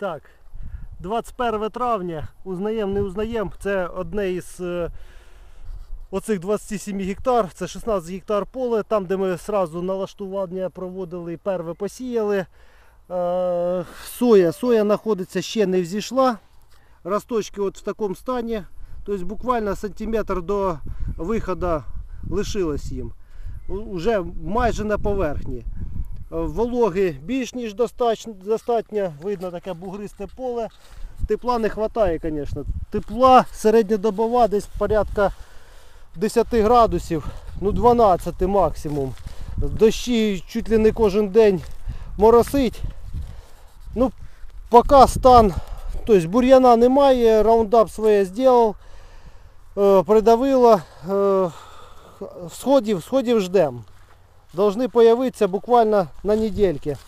Так, 21 травня, узнаєм, не узнаєм, це одне із е, оцих 27 гектар, це 16 гектар поле, там де ми одразу налаштування проводили, перве посіяли. Е, соя, соя знаходиться ще не взійшла. Росточки от в такому стані. Тобто буквально сантиметр до виходу лишилось їм. Уже майже на поверхні. Вологи більш ніж достатньо. Видно таке бугристе поле. Тепла не вистачає, звісно. Тепла середньодобова десь порядка 10 градусів, ну 12 максимум. Дощі чуть ли не кожен день моросить. Ну, поки стан, тобто бур'яна немає, раундап своє зробив, е, придавило. Е, сходів, сходів ждем. Должны появиться буквально на недельки.